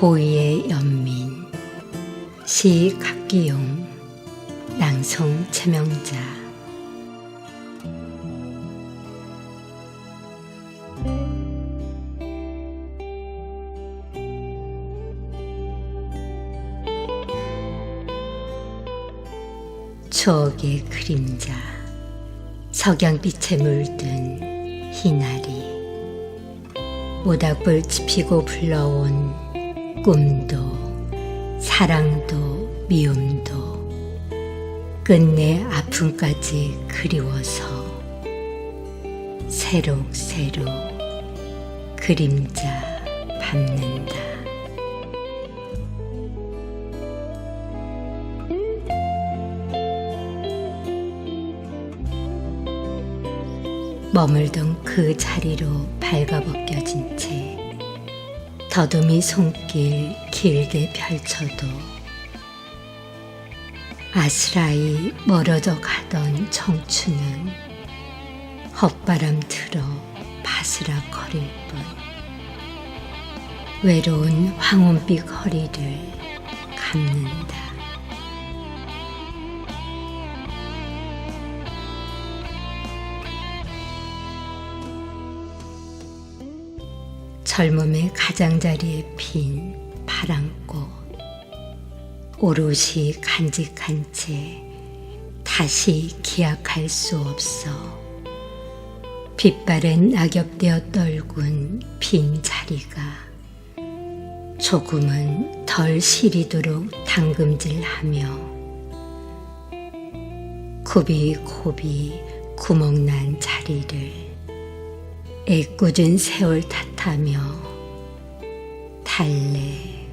고의의 연민. 시 각기용 낭송 최명자. 추억의 그림자. 석양빛에 물든 희나리 모닥불 지피고 불러온 꿈도 사랑도 미움도 끝내 아픔까지 그리워서 새록새록 그림자 밟는다. 머물던 그 자리로 발가벗겨진 채 더듬이 손길 길게 펼쳐도 아스라이 멀어져 가던 청춘은 헛바람 틀어 바스락 거릴 뿐 외로운 황혼빛 허리를 감는다. 젊음의 가장자리에 핀 파랑꽃. 오롯이 간직한 채 다시 기약할 수 없어 빛바랜 낙엽되어 떨군 빈 자리가. 조금은 덜 시리도록 당금질하며 굽이굽이 구멍난 자리를 애꿎은 세월 탓하며 달래.